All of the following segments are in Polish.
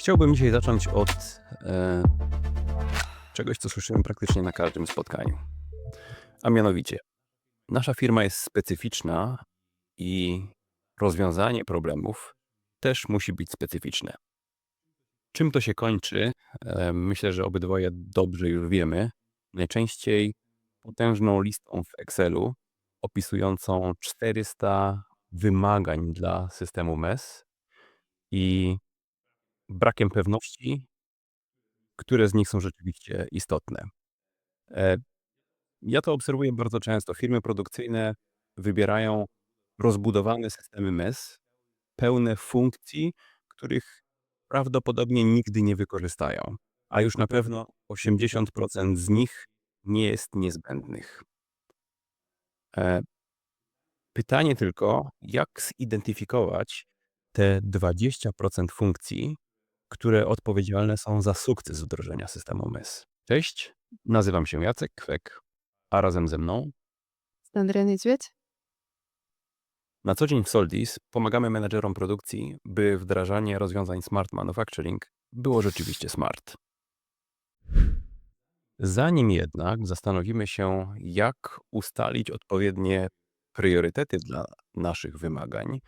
Chciałbym dzisiaj zacząć od e, czegoś, co słyszymy praktycznie na każdym spotkaniu. A mianowicie, nasza firma jest specyficzna i rozwiązanie problemów też musi być specyficzne. Czym to się kończy? E, myślę, że obydwoje dobrze już wiemy. Najczęściej potężną listą w Excelu opisującą 400 wymagań dla systemu MES i brakiem pewności, które z nich są rzeczywiście istotne. E, Ja to obserwuję bardzo często. Firmy produkcyjne wybierają rozbudowane systemy MES, pełne funkcji, których prawdopodobnie nigdy nie wykorzystają, a już na pewno 80% z nich nie jest niezbędnych. E, Pytanie tylko, jak zidentyfikować te 20% funkcji, które odpowiedzialne są za sukces wdrożenia systemu MES. Cześć, nazywam się Jacek Kwek, a razem ze mną Andrea Niedźwiedź. na co dzień w Soldis pomagamy menedżerom produkcji, by wdrażanie rozwiązań Smart Manufacturing było rzeczywiście smart. Zanim jednak zastanowimy się, jak ustalić odpowiednie priorytety dla naszych wymagań,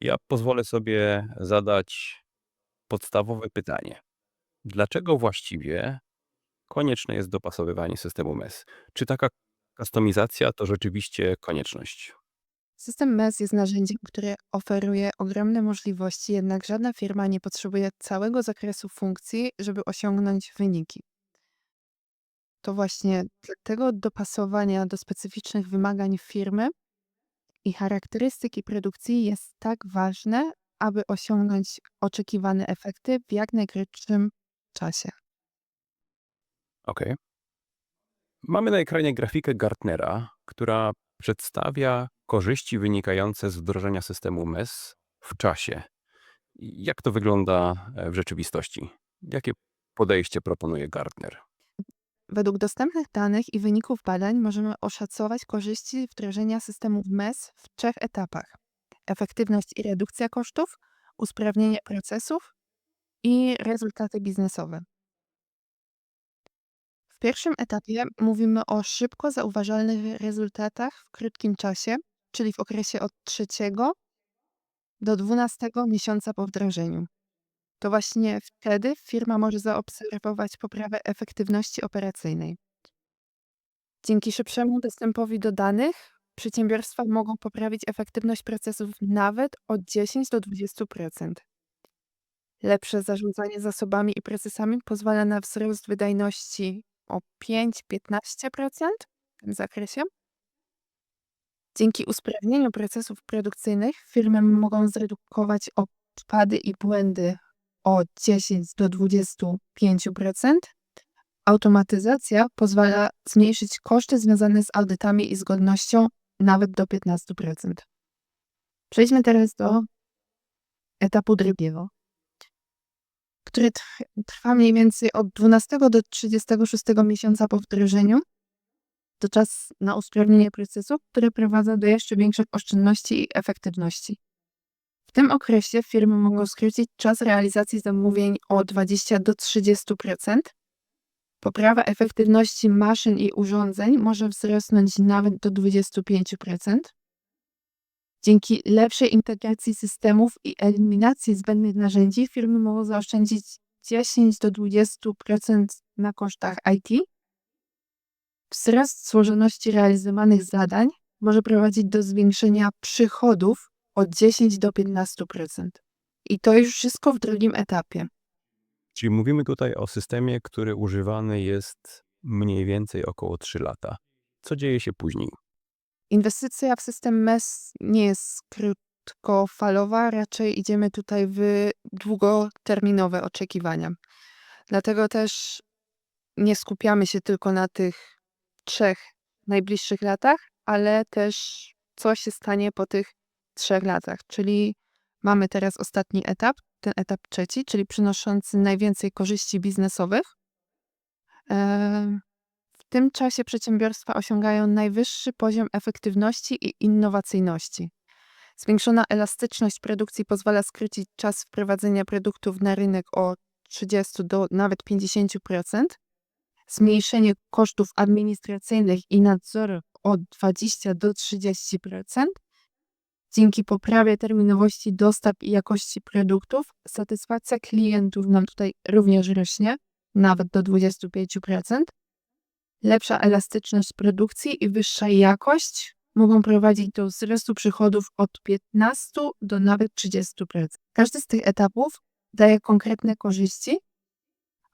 ja pozwolę sobie zadać podstawowe pytanie. Dlaczego właściwie konieczne jest dopasowywanie systemu MES? Czy taka kustomizacja to rzeczywiście konieczność? System MES jest narzędziem, które oferuje ogromne możliwości, jednak żadna firma nie potrzebuje całego zakresu funkcji, żeby osiągnąć wyniki. To właśnie dlatego dopasowania do specyficznych wymagań firmy i charakterystyki produkcji jest tak ważne, aby osiągnąć oczekiwane efekty w jak najkrótszym czasie. Ok. Mamy na ekranie grafikę Gartnera, która przedstawia korzyści wynikające z wdrożenia systemu MES w czasie. Jak to wygląda e, w rzeczywistości? Jakie podejście proponuje Gartner? Według dostępnych danych i wyników badań możemy oszacować korzyści wdrożenia systemów MES w trzech etapach: efektywność i redukcja kosztów, usprawnienie procesów i rezultaty biznesowe. W pierwszym etapie mówimy o szybko zauważalnych rezultatach w krótkim czasie, czyli w okresie od 3 do 12 miesiąca po wdrożeniu. To właśnie wtedy firma może zaobserwować poprawę efektywności operacyjnej. Dzięki szybszemu dostępowi do danych przedsiębiorstwa mogą poprawić efektywność procesów nawet o 10 do 20%. Lepsze zarządzanie zasobami i procesami pozwala na wzrost wydajności o 5-15% w tym zakresie. Dzięki usprawnieniu procesów produkcyjnych firmy mogą zredukować odpady i błędy o 10 do 25%. Automatyzacja pozwala zmniejszyć koszty związane z audytami i zgodnością nawet do 15%. Przejdźmy teraz do etapu drugiego, który tr- trwa mniej więcej od 12 do 36 miesiąca po wdrożeniu. To czas na usprawnienie procesów, które prowadzą do jeszcze większych oszczędności i efektywności. W tym okresie firmy mogą skrócić czas realizacji zamówień o 20 do 30%. Poprawa efektywności maszyn i urządzeń może wzrosnąć nawet do 25%. Dzięki lepszej integracji systemów i eliminacji zbędnych narzędzi firmy mogą zaoszczędzić 10 do 20% na kosztach IT. Wzrost złożoności realizowanych zadań może prowadzić do zwiększenia przychodów od 10 do 15%. I to już wszystko w drugim etapie. Czyli mówimy tutaj o systemie, który używany jest mniej więcej około 3 lata. Co dzieje się później? Inwestycja w system MES nie jest krótkofalowa, raczej idziemy tutaj w długoterminowe oczekiwania. Dlatego też nie skupiamy się tylko na tych trzech najbliższych latach, ale też co się stanie po tych trzech latach. Czyli mamy teraz ostatni etap, ten etap trzeci, czyli przynoszący najwięcej korzyści biznesowych. W tym czasie przedsiębiorstwa osiągają najwyższy poziom efektywności i innowacyjności. Zwiększona elastyczność produkcji pozwala skrócić czas wprowadzenia produktów na rynek o 30 do nawet 50%, zmniejszenie kosztów administracyjnych i nadzoru od 20 do 30%, dzięki poprawie terminowości dostaw i jakości produktów, satysfakcja klientów nam tutaj również rośnie, nawet do 25%. Lepsza elastyczność produkcji i wyższa jakość mogą prowadzić do wzrostu przychodów od 15 do nawet 30%. Każdy z tych etapów daje konkretne korzyści,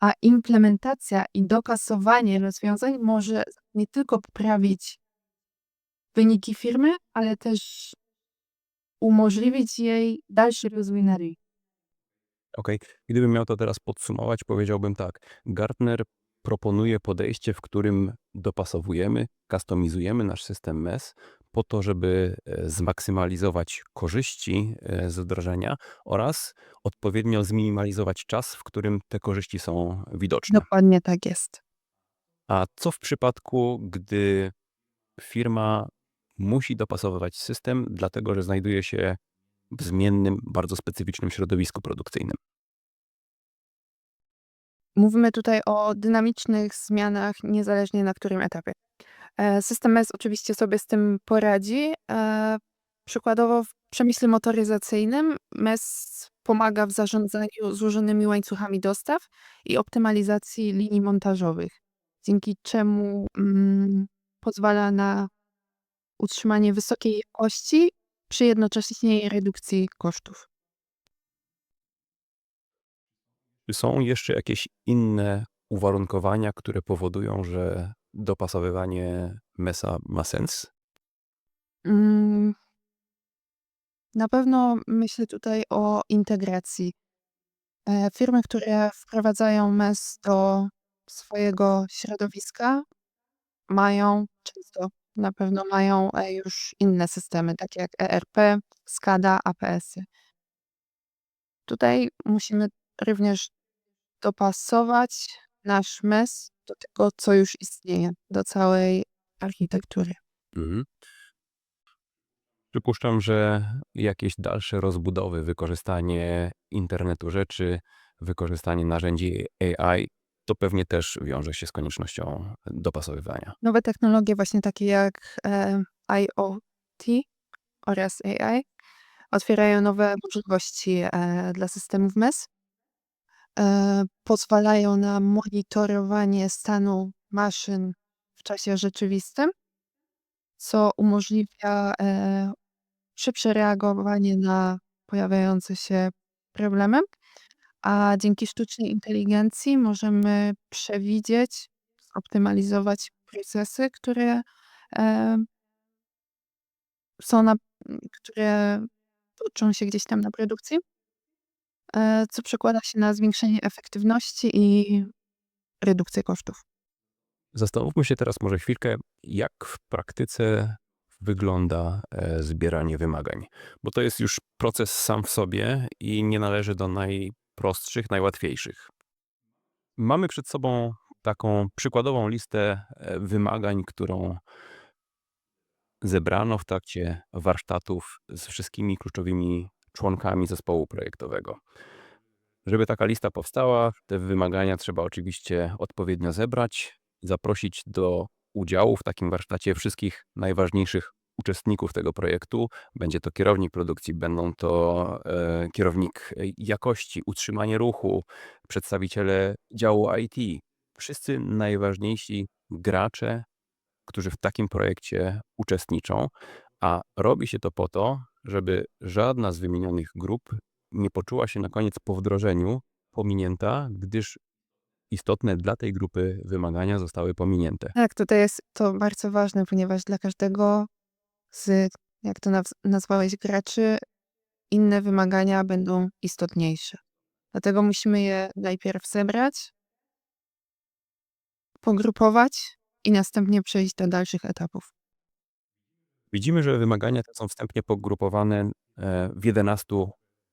a implementacja i dokasowanie rozwiązań może nie tylko poprawić wyniki firmy, ale też umożliwić jej dalszy rozwój na rynku. Okej, gdybym miał to teraz podsumować, powiedziałbym tak. Gartner proponuje podejście, w którym dopasowujemy, customizujemy nasz system MES po to, żeby e, zmaksymalizować korzyści e, z wdrożenia oraz odpowiednio zminimalizować czas, w którym te korzyści są widoczne. Dokładnie tak jest. A co w przypadku, gdy firma musi dopasowywać system, dlatego że znajduje się w zmiennym, bardzo specyficznym środowisku produkcyjnym? Mówimy tutaj o dynamicznych zmianach, niezależnie na którym etapie. E, System MES oczywiście sobie z tym poradzi. E, Przykładowo w przemyśle motoryzacyjnym MES pomaga w zarządzaniu złożonymi łańcuchami dostaw i optymalizacji linii montażowych, dzięki czemu mm, pozwala na utrzymanie wysokiej jakości przy jednoczesnej redukcji kosztów. Czy są jeszcze jakieś inne uwarunkowania, które powodują, że dopasowywanie MES-a ma sens? Mm, Na pewno myślę tutaj o integracji. E, Firmy, które wprowadzają MES do swojego środowiska, mają często na pewno mają e, już inne systemy, takie jak ERP, SCADA, APS-y. Tutaj musimy również dopasować nasz MES do tego, co już istnieje, do całej architektury. Mhm. Przypuszczam, że jakieś dalsze rozbudowy, wykorzystanie internetu rzeczy, wykorzystanie narzędzi AI, to pewnie też wiąże się z koniecznością dopasowywania. Nowe technologie, właśnie takie jak e, IoT oraz AI, otwierają nowe możliwości e, dla systemów MES. E, pozwalają na monitorowanie stanu maszyn w czasie rzeczywistym, co umożliwia e, szybsze reagowanie na pojawiające się problemy. A dzięki sztucznej inteligencji możemy przewidzieć, optymalizować procesy, które e, są na, które toczą się gdzieś tam na produkcji, e, co przekłada się na zwiększenie efektywności i redukcję kosztów. Zastanówmy się teraz może chwilkę, jak w praktyce wygląda e, zbieranie wymagań, bo to jest już proces sam w sobie i nie należy do najprostszych, najłatwiejszych. Mamy przed sobą taką przykładową listę e, wymagań, którą zebrano w trakcie warsztatów z wszystkimi kluczowymi członkami zespołu projektowego. Żeby taka lista powstała, te wymagania trzeba oczywiście odpowiednio zebrać, zaprosić do udziału w takim warsztacie wszystkich najważniejszych uczestników tego projektu. Będzie to kierownik produkcji, będą to e, kierownik jakości, utrzymanie ruchu, przedstawiciele działu IT. Wszyscy najważniejsi gracze, którzy w takim projekcie uczestniczą, a robi się to po to, żeby żadna z wymienionych grup nie poczuła się na koniec po wdrożeniu pominięta, gdyż istotne dla tej grupy wymagania zostały pominięte. Tak, tutaj jest to bardzo ważne, ponieważ dla każdego z, jak to naz- nazwałeś, graczy, inne wymagania będą istotniejsze. Dlatego musimy je najpierw zebrać, pogrupować i następnie przejść do dalszych etapów. Widzimy, że wymagania te są wstępnie pogrupowane e, w 11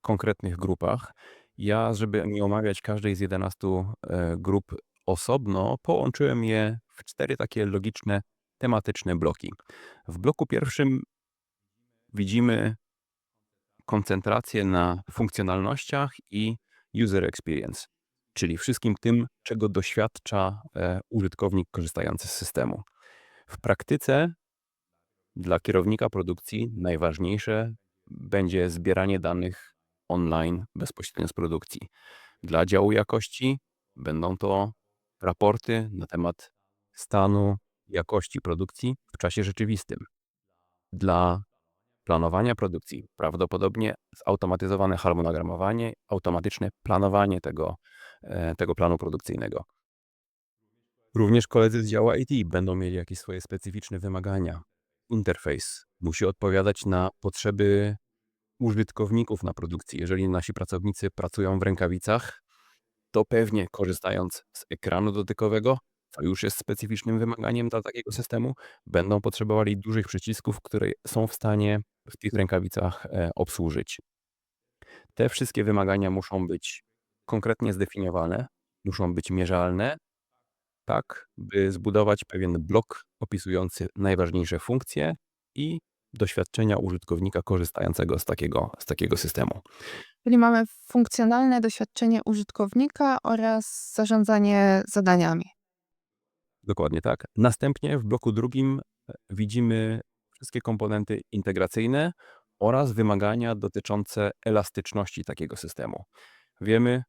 konkretnych grupach. Ja, żeby nie omawiać każdej z 11 e, grup osobno, połączyłem je w cztery takie logiczne, tematyczne bloki. W bloku pierwszym widzimy koncentrację na funkcjonalnościach i user experience, czyli wszystkim tym, czego doświadcza e, użytkownik korzystający z systemu. W praktyce dla kierownika produkcji najważniejsze będzie zbieranie danych online bezpośrednio z produkcji. Dla działu jakości będą to raporty na temat stanu jakości produkcji w czasie rzeczywistym. Dla planowania produkcji prawdopodobnie zautomatyzowane harmonogramowanie, automatyczne planowanie tego, e, tego planu produkcyjnego. Również koledzy z działu IT będą mieli jakieś swoje specyficzne wymagania. Interfejs musi odpowiadać na potrzeby użytkowników na produkcji. Jeżeli nasi pracownicy pracują w rękawicach, to pewnie korzystając z ekranu dotykowego, co już jest specyficznym wymaganiem dla takiego systemu, będą potrzebowali dużych przycisków, które są w stanie w tych rękawicach e, obsłużyć. Te wszystkie wymagania muszą być konkretnie zdefiniowane, muszą być mierzalne, tak by zbudować pewien blok opisujący najważniejsze funkcje i doświadczenia użytkownika korzystającego z takiego, z takiego systemu. Czyli mamy funkcjonalne doświadczenie użytkownika oraz zarządzanie zadaniami. Dokładnie tak. Następnie w bloku drugim e, widzimy wszystkie komponenty integracyjne oraz wymagania dotyczące elastyczności takiego systemu. Wiemy,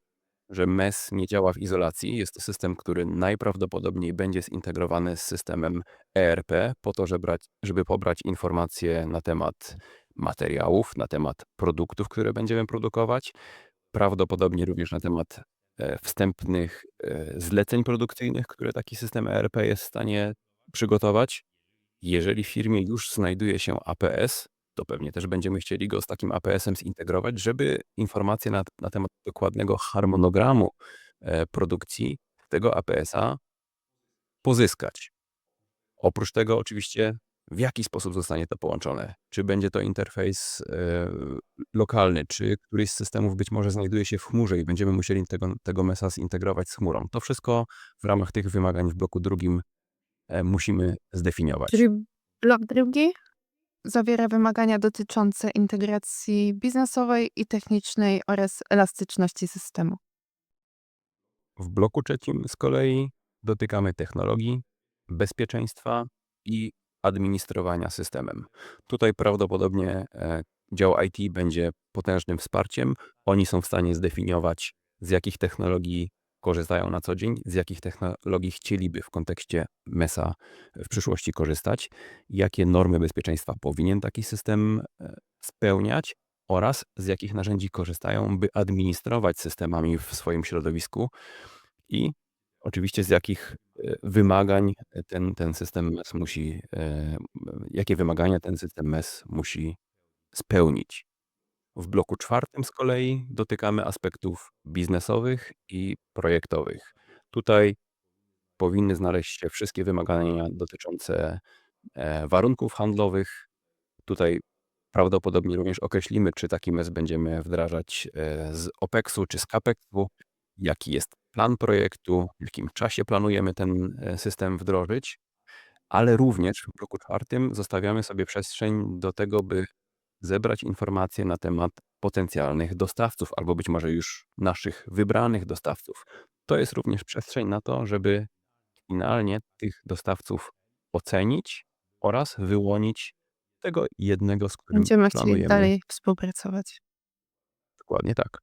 że MES nie działa w izolacji. Jest to system, który najprawdopodobniej będzie zintegrowany z systemem ERP po to, żeby, brać, żeby pobrać informacje na temat materiałów, na temat produktów, które będziemy produkować, prawdopodobnie również na temat e, wstępnych e, zleceń produkcyjnych, które taki system ERP jest w stanie przygotować. Jeżeli w firmie już znajduje się APS, to pewnie też będziemy chcieli go z takim APS-em zintegrować, żeby informacje na, na temat dokładnego harmonogramu e, produkcji tego APS-a pozyskać. Oprócz tego, oczywiście, w jaki sposób zostanie to połączone? Czy będzie to interfejs e, lokalny, czy któryś z systemów być może znajduje się w chmurze i będziemy musieli tego, tego MES-a zintegrować z chmurą? To wszystko w ramach tych wymagań w bloku drugim e, musimy zdefiniować. Czyli blok drugi zawiera wymagania dotyczące integracji biznesowej i technicznej oraz elastyczności systemu. W bloku trzecim z kolei dotykamy technologii, bezpieczeństwa i administrowania systemem. Tutaj prawdopodobnie e, dział IT będzie potężnym wsparciem. Oni są w stanie zdefiniować, z jakich technologii korzystają na co dzień, z jakich technologii chcieliby w kontekście MES-a w przyszłości korzystać, jakie normy bezpieczeństwa powinien taki system e, spełniać oraz z jakich narzędzi korzystają, by administrować systemami w swoim środowisku i oczywiście z jakich wymagań ten, ten system MES musi, e, jakie wymagania ten system MES musi spełnić. W bloku czwartym z kolei dotykamy aspektów biznesowych i projektowych. Tutaj powinny znaleźć się wszystkie wymagania dotyczące e, warunków handlowych. Tutaj prawdopodobnie również określimy, czy taki MES będziemy wdrażać e, z OPEX-u czy z CAPEX-u, jaki jest plan projektu, w jakim czasie planujemy ten e, system wdrożyć, ale również w bloku czwartym zostawiamy sobie przestrzeń do tego, by zebrać informacje na temat potencjalnych dostawców, albo być może już naszych wybranych dostawców. To jest również przestrzeń na to, żeby finalnie tych dostawców ocenić oraz wyłonić tego jednego, z którym Będziemy chcieli planujemy. dalej współpracować. Dokładnie tak.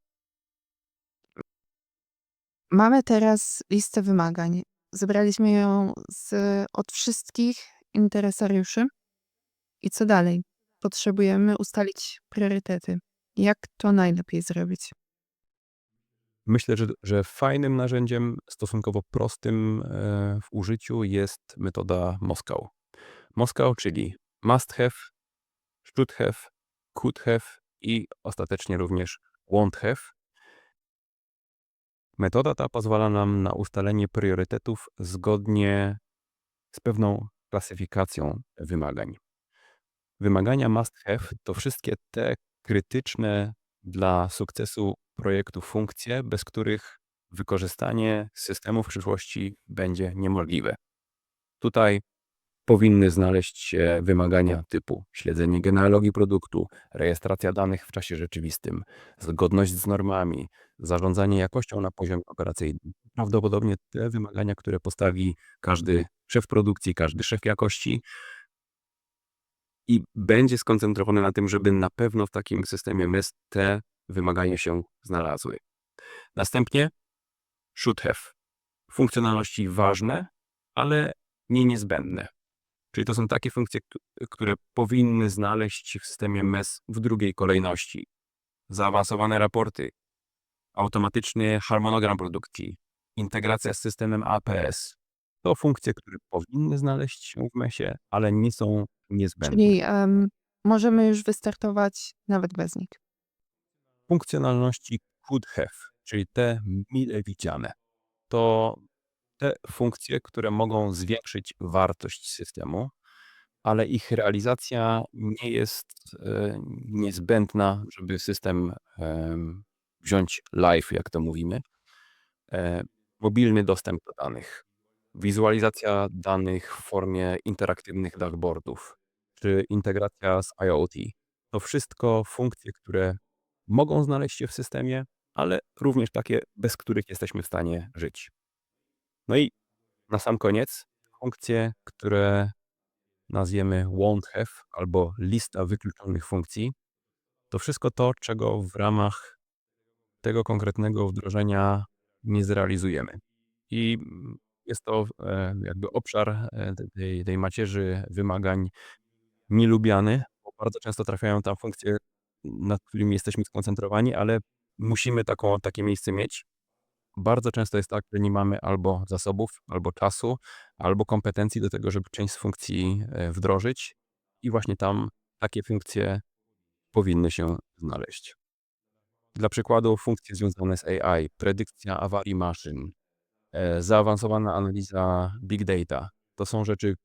Mamy teraz listę wymagań. Zebraliśmy ją z, od wszystkich interesariuszy. I co dalej? Potrzebujemy ustalić priorytety. Jak to najlepiej zrobić? Myślę, że, że fajnym narzędziem, stosunkowo prostym e, w użyciu jest metoda Moskał. Moskał, czyli must have, should have, could have i ostatecznie również won't have. Metoda ta pozwala nam na ustalenie priorytetów zgodnie z pewną klasyfikacją wymagań. Wymagania must have to wszystkie te krytyczne dla sukcesu projektu funkcje, bez których wykorzystanie systemu w przyszłości będzie niemożliwe. Tutaj powinny znaleźć się wymagania typu śledzenie genealogii produktu, rejestracja danych w czasie rzeczywistym, zgodność z normami, zarządzanie jakością na poziomie operacyjnym. Prawdopodobnie te wymagania, które postawi każdy szef produkcji, każdy szef jakości i będzie skoncentrowany na tym, żeby na pewno w takim systemie MES te wymagania się znalazły. Następnie should have. Funkcjonalności ważne, ale nie niezbędne. Czyli to są takie funkcje, któ- które powinny znaleźć się w systemie MES w drugiej kolejności. Zaawansowane raporty, automatyczny harmonogram produkcji, integracja z systemem APS. To funkcje, które powinny znaleźć się w MESie, ale nie są niezbędne. Czyli em, możemy już wystartować nawet bez nich. funkcjonalności could have, czyli te mile widziane. To te funkcje, które mogą zwiększyć wartość systemu, ale ich realizacja nie jest e, niezbędna, żeby system em, wziąć live, jak to mówimy. E, mobilny dostęp do danych, wizualizacja danych w formie interaktywnych dashboardów, czy integracja z IoT. To wszystko funkcje, które mogą znaleźć się w systemie, ale również takie, bez których jesteśmy w stanie żyć. No i na sam koniec funkcje, które nazwiemy won't have albo lista wykluczonych funkcji, to wszystko to, czego w ramach tego konkretnego wdrożenia nie zrealizujemy. I jest to e, jakby obszar e, tej, tej macierzy wymagań nielubiany, bo bardzo często trafiają tam funkcje, nad którymi jesteśmy skoncentrowani, ale musimy taką, takie miejsce mieć. Bardzo często jest tak, że nie mamy albo zasobów, albo czasu, albo kompetencji do tego, żeby część z funkcji e, wdrożyć, i właśnie tam takie funkcje powinny się znaleźć. Dla przykładu, funkcje związane z AI, predykcja awarii maszyn, e, zaawansowana analiza big data to są rzeczy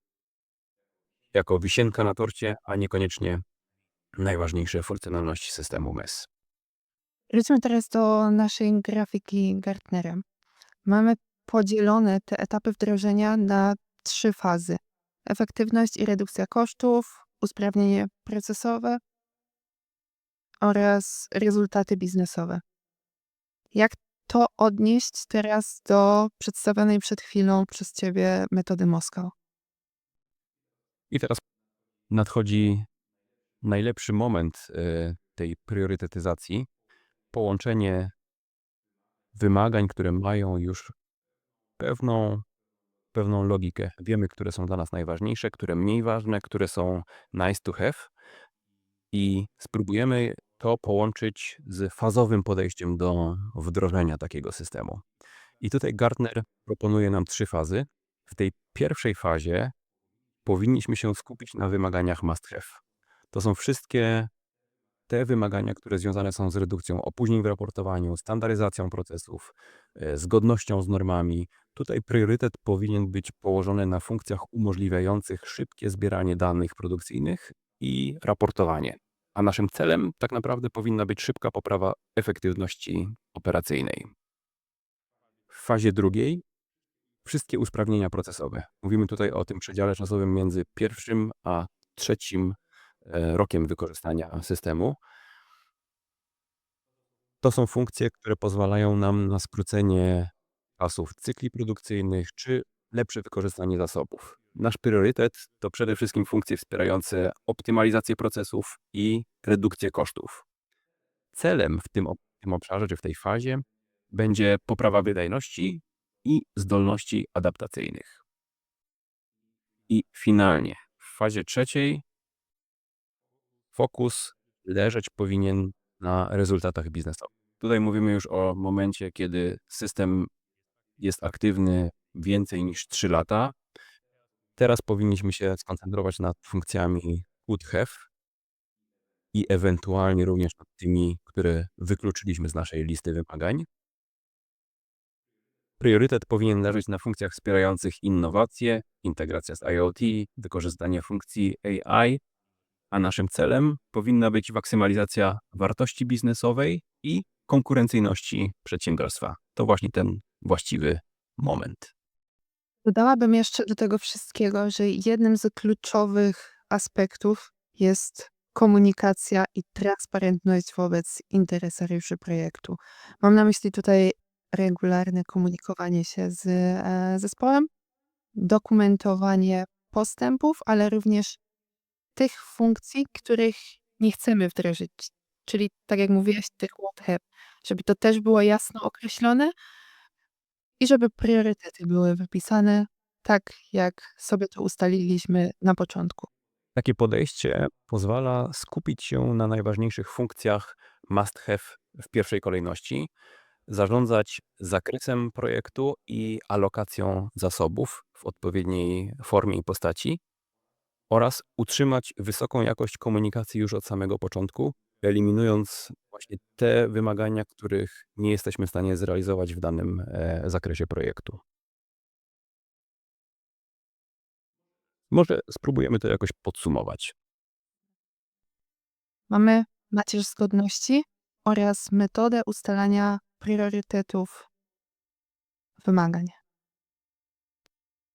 jako wisienka na torcie, a niekoniecznie najważniejsze funkcjonalności systemu MES. Wróćmy teraz do naszej grafiki Gartnera. Mamy podzielone te etapy wdrożenia na trzy fazy. Efektywność i redukcja kosztów, usprawnienie procesowe oraz rezultaty biznesowe. Jak to odnieść teraz do przedstawionej przed chwilą przez Ciebie metody Moskał? I teraz nadchodzi najlepszy moment e, tej priorytetyzacji. Połączenie wymagań, które mają już pewną, pewną logikę. Wiemy, które są dla nas najważniejsze, które mniej ważne, które są nice to have. I spróbujemy to połączyć z fazowym podejściem do wdrożenia takiego systemu. I tutaj Gartner proponuje nam trzy fazy. W tej pierwszej fazie powinniśmy się skupić na wymaganiach must have. To są wszystkie te wymagania, które związane są z redukcją opóźnień w raportowaniu, standaryzacją procesów, e, zgodnością z normami. Tutaj priorytet powinien być położony na funkcjach umożliwiających szybkie zbieranie danych produkcyjnych i raportowanie. A naszym celem tak naprawdę powinna być szybka poprawa efektywności operacyjnej. W fazie drugiej wszystkie usprawnienia procesowe. Mówimy tutaj o tym przedziale czasowym między pierwszym a trzecim rokiem wykorzystania systemu. To są funkcje, które pozwalają nam na skrócenie czasów cykli produkcyjnych czy lepsze wykorzystanie zasobów. Nasz priorytet to przede wszystkim funkcje wspierające optymalizację procesów i redukcję kosztów. Celem w tym, ob- tym obszarze czy w tej fazie będzie poprawa wydajności i zdolności adaptacyjnych. I finalnie, w fazie trzeciej fokus leżeć powinien na rezultatach biznesowych. Tutaj mówimy już o momencie, kiedy system jest aktywny więcej niż 3 lata. Teraz powinniśmy się skoncentrować nad funkcjami could have i ewentualnie również nad tymi, które wykluczyliśmy z naszej listy wymagań. Priorytet powinien leżeć na funkcjach wspierających innowacje, integracja z IoT, wykorzystanie funkcji AI, a naszym celem powinna być maksymalizacja wartości biznesowej i konkurencyjności przedsiębiorstwa. To właśnie ten właściwy moment. Dodałabym jeszcze do tego wszystkiego, że jednym z kluczowych aspektów jest komunikacja i transparentność wobec interesariuszy projektu. Mam na myśli tutaj regularne komunikowanie się z e, zespołem, dokumentowanie postępów, ale również tych funkcji, których nie chcemy wdrożyć. Czyli tak jak mówiłaś, tych what have, żeby to też było jasno określone i żeby priorytety były wypisane tak, jak sobie to ustaliliśmy na początku. Takie podejście pozwala skupić się na najważniejszych funkcjach must have w pierwszej kolejności, zarządzać zakresem projektu i alokacją zasobów w odpowiedniej formie i postaci oraz utrzymać wysoką jakość komunikacji już od samego początku, eliminując właśnie te wymagania, których nie jesteśmy w stanie zrealizować w danym e, zakresie projektu. Może spróbujemy to jakoś podsumować. Mamy macierz zgodności oraz metodę ustalania priorytetów wymagań.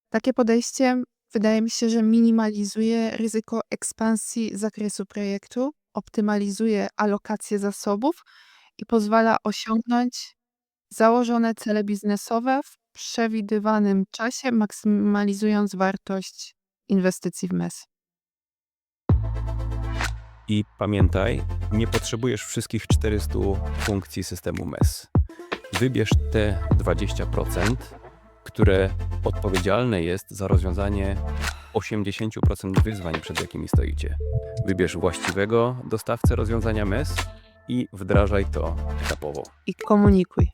Takie podejście wydaje mi się, że minimalizuje ryzyko ekspansji zakresu projektu, optymalizuje alokację zasobów i pozwala osiągnąć założone cele biznesowe w przewidywanym czasie, maksymalizując wartość inwestycji w MES. I pamiętaj, nie potrzebujesz wszystkich 400 funkcji systemu MES. Wybierz te 20%, które odpowiedzialne jest za rozwiązanie 80% wyzwań, przed jakimi stoicie. Wybierz właściwego dostawcę rozwiązania MES i wdrażaj to etapowo. I komunikuj.